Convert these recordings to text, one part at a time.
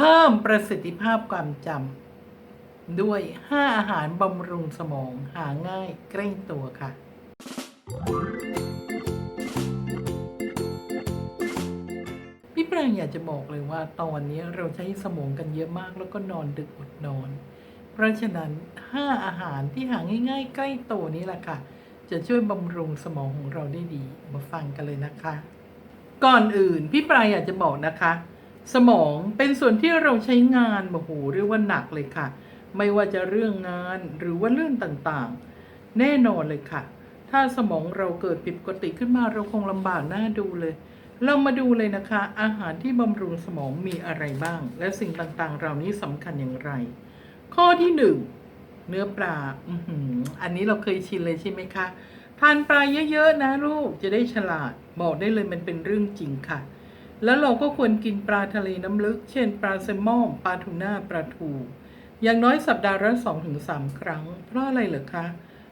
เพิ่มประสิทธิภาพความจำด้วย 5 อาหารบำรุงสมองหาง่ายใกล้ตัวค่ะ พี่แปลงอยากจะบอกเลยว่าตอนนี้เราใช้สมองกันเยอะมากแล้วก็นอนดึกอดนอน เพราะฉะนั้น 5 อาหารที่หาง่าย ๆ ใกล้ตัวนี้แหละค่ะ จะช่วยบำรุงสมองของเราได้ดี มาฟังกันเลยนะคะ ก่อนอื่นพี่ปลายอยากจะบอกนะคะ สมองเป็นส่วนที่เราใช้งานโอ้โหเรียกว่าหนักเลยค่ะ ไม่ว่าจะเรื่องงานหรือว่าเรื่องต่างๆ แน่นอนเลยค่ะ ถ้าสมองเราเกิดผิดปกติขึ้นมาเราคงลำบากหน้าดูเลย เรามาดูเลยนะคะ อาหารที่บำรุงสมองมีอะไรบ้าง และสิ่งต่างๆ เหล่านี้สำคัญอย่างไร ข้อที่หนึ่งเนื้อปลาอืออันนี้เราเคยชินเลยใช่ไหมคะทานปลาเยอะๆนะลูกจะได้ฉลาด บอกได้เลยมันเป็นเรื่องจริงค่ะ แล้วเราก็ควรกินปลาทะเลน้ำลึก เช่น ปลาแซลมอนปลาทูน่าปลาทู อย่างน้อยสัปดาห์ละสองถึงสามครั้ง เพราะอะไรเหรอคะ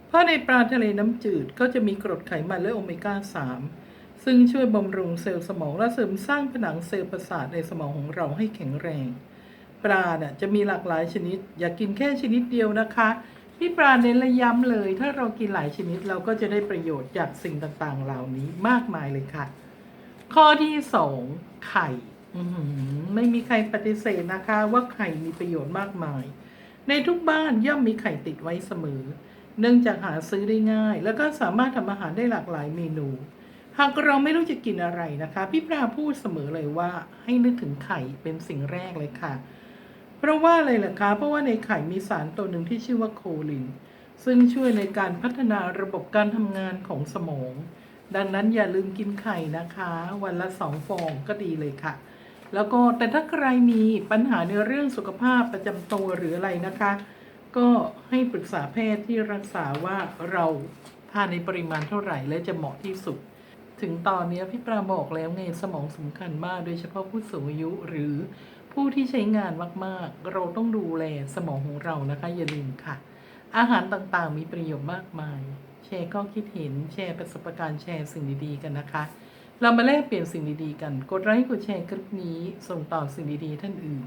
เพราะในปลาทะเลน้ำจืดก็จะมีกรดไขมันและโอเมก้า 3 ซึ่งช่วยบำรุงเซลล์สมองและเสริมสร้างผนังเซลล์ประสาทในสมองของเราให้แข็งแรง ปลาเนี่ยจะมีหลากหลายชนิด อย่ากกินแค่ชนิดเดียวนะคะพี่ปลาเน้นและย้ำเลย ถ้าเรากินหลายชนิดเราก็จะได้ประโยชน์จากสิ่งต่างๆ เหล่านี้มากมายเลยค่ะ ข้อที่สองไข่ไม่มีใครปฏิเสธนะคะ ว่าไข่มีประโยชน์มากมาย ในทุกบ้านย่อมมีไข่ติดไว้เสมอ เนื่องจากหาซื้อได้ง่าย แล้วก็สามารถทำอาหารได้หลากหลายเมนู หากเราไม่รู้จะกินอะไรนะคะ พี่ปลาพูดเสมอเลยว่าให้นึกถึงไข่เป็นสิ่งแรกเลยค่ะ เพราะว่าอะไรล่ะคะเพราะว่าในไข่มีสารตัวหนึ่งที่ชื่อว่าโคลิน ซึ่งช่วยในการพัฒนาระบบการทำงานของสมอง ดังนั้นอย่าลืมกินไข่นะคะ วันละสองฟองก็ดีเลยค่ะ แล้วก็แต่ถ้าใครมีปัญหาในเรื่องสุขภาพประจำตัวหรืออะไรนะคะ ก็ให้ปรึกษาแพทย์ที่รักษาว่าเราทานในปริมาณเท่าไหร่และจะเหมาะที่สุด ถึงตอนนี้พี่ปราบอกแล้วไงสมองสำคัญมากโดยเฉพาะผู้สูงอายุหรือผู้ที่ใช้งานมากๆ เราต้องดูแลสมองของเรานะคะอย่าลืมค่ะ อาหารต่างๆมีประโยชน์มากมาย แชร์ข้อคิดเห็น แชร์ประสบการณ์แชร์สิ่งดีๆกันนะคะ เรามาแลกเปลี่ยนสิ่งดีๆกัน กดไลค์กดแชร์คลิปนี้ส่งต่อสิ่งดีๆ ท่านอื่น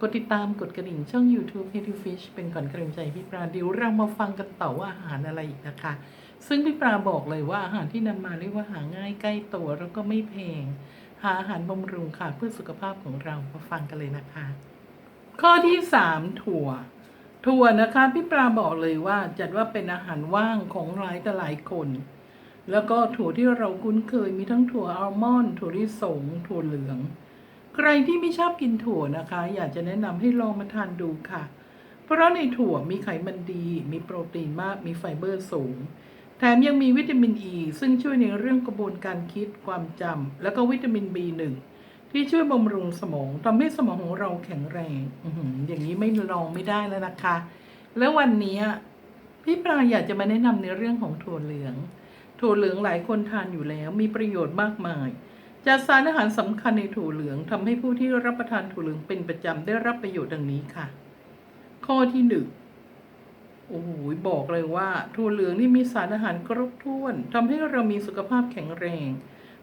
กดติดตามกดกระดิ่งช่อง YouTube h e a d y Fish เป็นก่อนกำลังใจพี่ปลาเดี๋ยวเรามาฟังกันต่อว่าอาหารอะไรอีกนะคะ ซึ่งพี่ปลาบอกเลยว่าอาหารที่นำมาเรียกว่าหาง่ายใกล้ตัวแล้วก็ไม่แพงหาอาหารบำรุงค่ะเพื่อสุขภาพของเรามาฟังกันเลยนะคะ ข้อที่สามถั่ว ถั่วนะคะพี่ปลาบอกเลยว่าจัดว่าเป็นอาหารว่างของหลายต่หลายคน แล้วก็ถั่วที่เราคุ้นเคยมีทั้งถั่วอัลมอนด์ถั่วลิสงถั่วเหลือง ใครที่ไม่ชอบกินถั่วนะคะ อยากจะแนะนำให้ลองมาทานดูค่ะ เพราะในถั่วมีไขมันดี มีโปรตีนมาก มีไฟเบอร์สูง แถมยังมีวิตามินอ e, ีซึ่งช่วยในเรื่องกระบวนการคิดความจำแล้วก็วิตามิน B1 ที่ช่วยบำรุงสมองทำให้สมองของเราแข็งแรงอย่างนี้ไม่ลองไม่ได้แล้วนะคะ แล้ววันนี้พี่ปลาอยากจะมาแนะนำในเรื่องของถั่วเหลือง ถั่วเหลืองหลายคนทานอยู่แล้ว มีประโยชน์มากมายจากสารอาหารสำคัญในถั่วเหลืองทำให้ผู้ที่รับประทานถั่วเหลืองเป็นประจำได้รับประโยชน์ดังนี้ค่ะ ข้อที่หนึ่งโอ้โหบอกเลยว่า ถั่วเหลืองนี่มีสารอาหารครบถ้วนทำให้เรามีสุขภาพแข็งแรง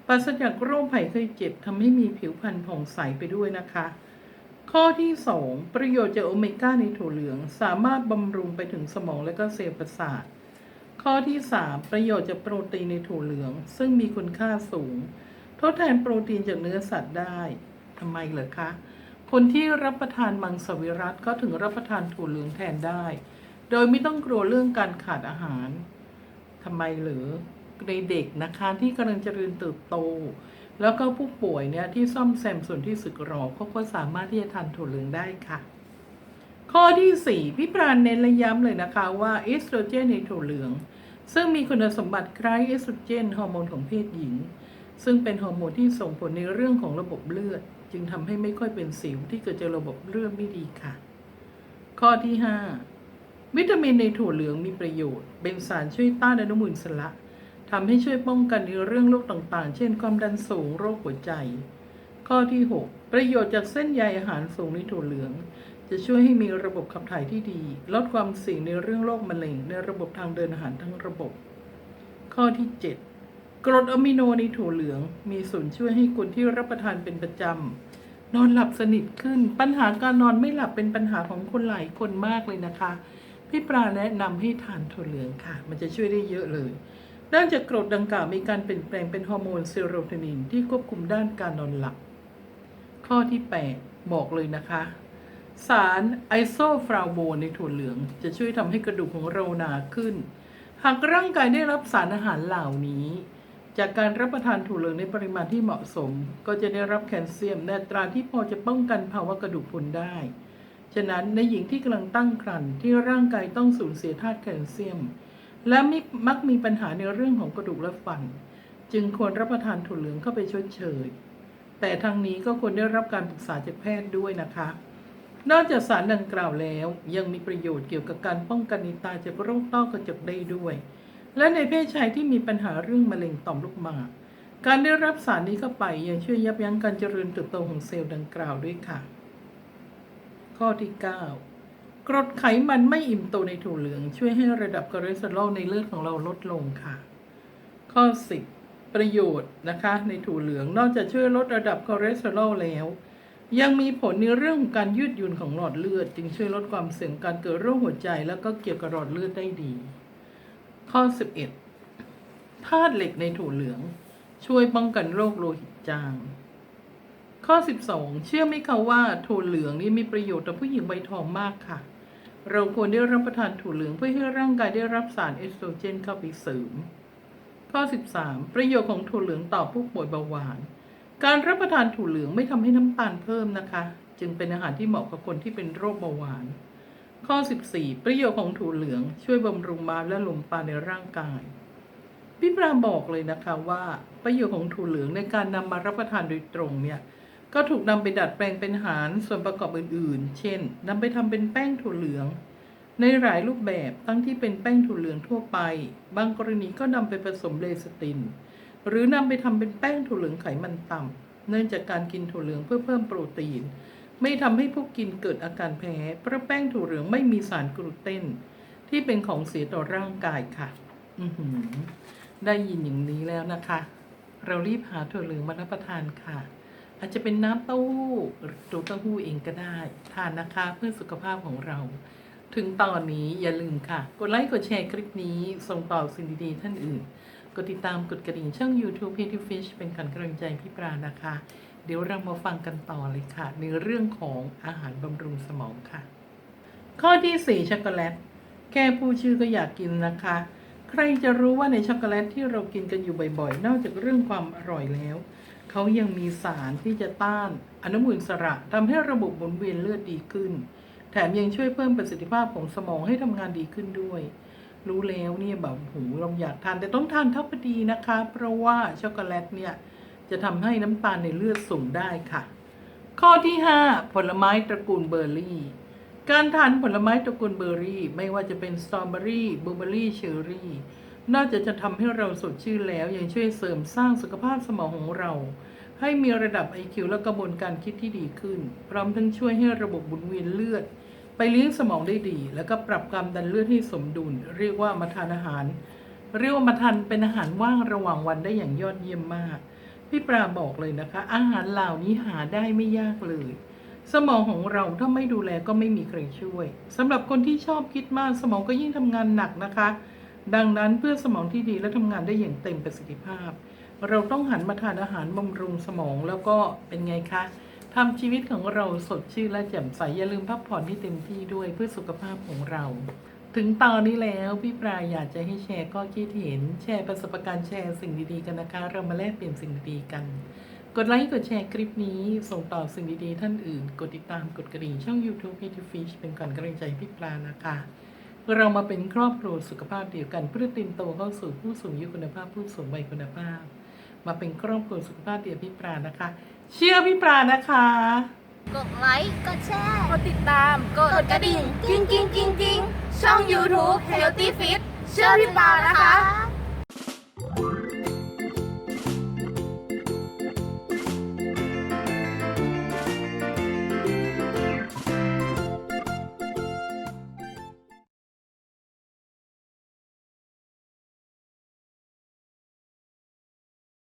ปราศจากโรคภัยไข้เจ็บทำให้มีผิวพรรณผ่องใสไปด้วยนะคะ ข้อที่สองประโยชน์จากโอเมก้าในถั่วเหลือง สามารถบำรุงไปถึงสมองและก็เซลล์ประสาท ข้อที่ 3 ประโยชน์จากโปรตีนในถั่วเหลือง ซึ่งมีคุณค่าสูง ทดแทนโปรตีนจากเนื้อสัตว์ได้ทำไมเหรอคะคนที่รับประทานมังสวิรัตก็ถึงรับประทานถั่วเหลืองแทนได้ โดยไม่ต้องกลัวเรื่องการขาดอาหารทำไมหรือ ในเด็กนะคะที่กำลังเจริญเติบโต แล้วก็ผู้ป่วยเนี่ยที่ซ่อมแซมส่วนที่สึกหรอเขาก็สามารถที่จะทานถั่วเหลืองได้ค่ะ ข้อที่ 4 พี่ปราณเน้นและย้ำเลยนะคะว่าเอสโตรเจนในถั่วเหลือง ซึ่งมีคุณสมบัติคล้ายเอสโตรเจนฮอร์โมนของเพศหญิง ซึ่งเป็นฮอร์โมนที่ส่งผลในเรื่องของระบบเลือด จึงทำให้ไม่ค่อยเป็นสิวที่เกิดจากระบบเลือดไม่ดีค่ะ ข้อที่ 5วิตามินในถั่วเหลืองมีประโยชน์ เป็นสารช่วยต้านอนุมูลอิสระ ทำให้ช่วยป้องกันในเรื่องโรคต่างๆ เช่น ความดันสูงโรคหัวใจ ข้อที่ 6 ประโยชน์จากเส้นใยอาหารสูงในถั่วเหลือง จะช่วยให้มีระบบขับถ่ายที่ดี ลดความเสี่ยงในเรื่องโรคมะเร็ง ในระบบทางเดินอาหารทั้งระบบ ข้อที่ 7 กรดอะมิโนในถั่วเหลือง มีส่วนช่วยให้คนที่รับประทานเป็นประจำนอนหลับสนิทขึ้น ปัญหาการนอนไม่หลับเป็นปัญหาของคนหลายคนมากเลยนะคะ พี่ปลาแนะนำให้ทานถั่วเหลืองค่ะ มันจะช่วยได้เยอะเลย เนื่องจากกรดดังกล่าวมีการเปลี่ยนแปลงเป็นฮอร์โมนเซโรโทนินที่ควบคุมด้านการนอนหลับ ข้อที่ 8 บอกเลยนะคะ สารไอโซฟลาโวนในถั่วเหลืองจะช่วยทำให้กระดูกของเราหนาขึ้น หากร่างกายได้รับสารอาหารเหล่านี้ จากการรับประทานถั่วเหลืองในปริมาณที่เหมาะสม ก็จะได้รับแคลเซียมในตราที่พอจะป้องกันภาวะกระดูกพรุนได้ ฉะนั้นในหญิงที่กำลังตั้งครรภ์ที่ร่างกายต้องสูญเสียธาตุแคลเซียม และม,มักมีปัญหาในเรื่องของกระดูกและฟัน จึงควรรับประทานถั่วเหลืองเข้าไปชดเชย แต่ทางนี้ก็ควรได้รับการปรึกษาจากแพทย์ด้วยนะคะ นอกจากสารดังกล่าวแล้ว ยังมีประโยชน์เกี่ยวกับการป้องกันในตาจากโรคต้อกระจกได้ด้วย และในเพศชายที่มีปัญหาเรื่องมะเร็งต่อมลูกหมากการได้รับสารนี้เข้าไปยังช่วยยับยั้งการเจริญเติบโตของเซลล์ดังกล่าวด้วยค่ะ ข้อที่ 9 กรดไขมันไม่อิ่มโตในถั่วเหลือง ช่วยให้ระดับคอเลสเตอรอลในเลือดของเราลดลงค่ะ ข้อ 10 ประโยชน์นะคะ ในถั่วเหลืองนอกจากช่วยลดระดับคอเลสเตอรอลแล้ว ยังมีผลในเรื่องของการยืดหยุ่นของหลอดเลือด จึงช่วยลดความเสี่ยงการเกิดโรคหัวใจ แล้วก็เกี่ยวกับหลอดเลือดได้ดี ข้อ 11ธาตุเหล็กในถั่วเหลือง ช่วยป้องกันโรคโลหิตจาง ข้อ 12 เชื่อไหมคะว่าถั่วเหลืองนี่มีประโยชน์ต่อผู้หญิงใบทองมากค่ะ เราควรได้รับประทานถั่วเหลืองเพื่อให้ร่างกายได้รับสารเอสโตรเจนเข้าไปเสริม ข้อ 13 ประโยชน์ของถั่วเหลืองต่อผู้ป่วยเบาหวาน การรับประทานถั่วเหลืองไม่ทำให้น้ำตาลเพิ่มนะคะ จึงเป็นอาหารที่เหมาะกับคนที่เป็นโรคเบาหวาน ข้อ 14 ประโยชน์ของถั่วเหลืองช่วยบำรุงม้ามและลมปราณในร่างกายพี่ปราบอกเลยนะคะว่าประโยชน์ของถั่วเหลืองในการนำมารับประทานโดยตรงเนี่ย ก็ถูกนำไปดัดแปลงเป็นอาหารส่วนประกอบอื่นๆ เช่นนำไปทำเป็นแป้งถั่วเหลือง ในหลายรูปแบบทั้งที่เป็นแป้งถั่วเหลืองทั่วไป บางกรณีก็นำไปผสมเลสติน หรือนำไปทำเป็นแป้งถั่วเหลืองไขมันต่ำเนื่องจากการกินถั่วเหลืองเพื่อเพิ่มโปรตีน ไม่ทำให้ผู้กินเกิดอาการแพ้เพราะแป้งถั่วเหลืองไม่มีสารกลูเตนที่เป็นของเสียต่อร่างกายค่ะได้ยินอย่างนี้แล้วนะคะ เรารีบหาถั่วเหลืองมารับประทานค่ะ อาจจะเป็นน้ำเต้าหู้หรือตัวเต้าหู้เองก็ได้ ทานนะคะเพื่อสุขภาพของเรา ถึงตอนนี้อย่าลืมค่ะ กดไลค์ กดแชร์คลิปนี้ ส่งต่อสิ่งดีๆ ท่านอื่น กดติดตามกดกระดิ่งช่อง YouTube p e t y Fish เป็นการกำลังใจพี่ปรานะคะ เดี๋ยวเรามาฟังกันต่อเลยค่ะ ในเรื่องของอาหารบำรุงสมองค่ะ ข้อที่4ช็อกโกแลตแค่ผู้ชื่อก็อยากกินนะคะ ใครจะรู้ว่าในช็อกโกแลตที่เรากินกันอยู่บ่อยๆ นอกจากเรื่องความอร่อยแล้ว เขายังมีสารที่จะต้านอนุมูลอิสระทำให้ระบบหมุนเวียนเลือดดีขึ้น แถมยังช่วยเพิ่มประสิทธิภาพของสมองให้ทำงานดีขึ้นด้วย รู้แล้วเนี่ยแบบหูเราอยากทานแต่ต้องทานเท่าพอดีนะคะ เพราะว่าช็อกโกแลตเนี่ยจะทำให้น้ำตาลในเลือดสูงได้ค่ะ ข้อที่ 5 ผลไม้ตระกูลเบอร์รี่ การทานผลไม้ตระกูลเบอร์รี่ ไม่ว่าจะเป็นสตรอเบอรี่บลูเบอรี่เชอร์รี่ นอกจากจะทำให้เราสดชื่นแล้วยังช่วยเสริมสร้างสุขภาพสมองของเรา ให้มีระดับ IQ และกระบวนการคิดที่ดีขึ้น พร้อมทั้งช่วยให้ระบบหมุนเวียนเลือด ไปเลี้ยงสมองได้ดี แล้วก็ปรับความดันเลือดให้สมดุล เรียกว่ามาทานอาหาร เรียกว่ามาทานเป็นอาหารว่างระหว่างวันได้อย่างยอดเยี่ยมมาก พี่ปราบอกเลยนะคะ อาหารเหล่านี้หาได้ไม่ยากเลยสมองของเราถ้าไม่ดูแลก็ไม่มีใครช่วยสำหรับคนที่ชอบคิดมากสมองก็ยิ่งทำงานหนักนะคะ ดังนั้นเพื่อสมองที่ดีและทำงานได้อย่างเต็มประสิทธิภาพ เราต้องหันมาทานอาหารบำรุงสมองแล้วก็เป็นไงคะทำชีวิตของเราสดชื่นและแจ่มใสอย่าลืมพักผ่อนที่เต็มที่ด้วยเพื่อสุขภาพของเรา ถึงตอนนี้แล้วพี่ปลายอยากจะให้แชร์ข้อคิดเห็น แชร์ประสบการณ์แชร์สิ่งดีๆกันนะคะ เรามาแลกเปลี่ยนสิ่งดีๆกัน กดไลค์กดแชร์คลิปนี้ ส่งต่อสิ่งดีๆท่านอื่น กดติดตามกดกระดิ่งช่อง YouTube p e t y Fish เป็นก่อนกำลังใจพี่ปลานะคะ เรามาเป็นครอบครัวสุขภาพเดียวกันเพื่อเตรียมโตวเข้าสู่ผู้สูงอายุคุณภาพ ผู้สูงวัยคุณภาพ มาเป็นครอบครัวสุขภาพเดียวพี่ปรานะคะ เชื่อพี่ปรานะคะ กดไลค์ กดแชร์ กดติดตาม กดกระดิ่ง กิ้งกิ้งกิ้งกิ้งช่อง YouTube Healthy Fit เชื่อพี่ปานะคะ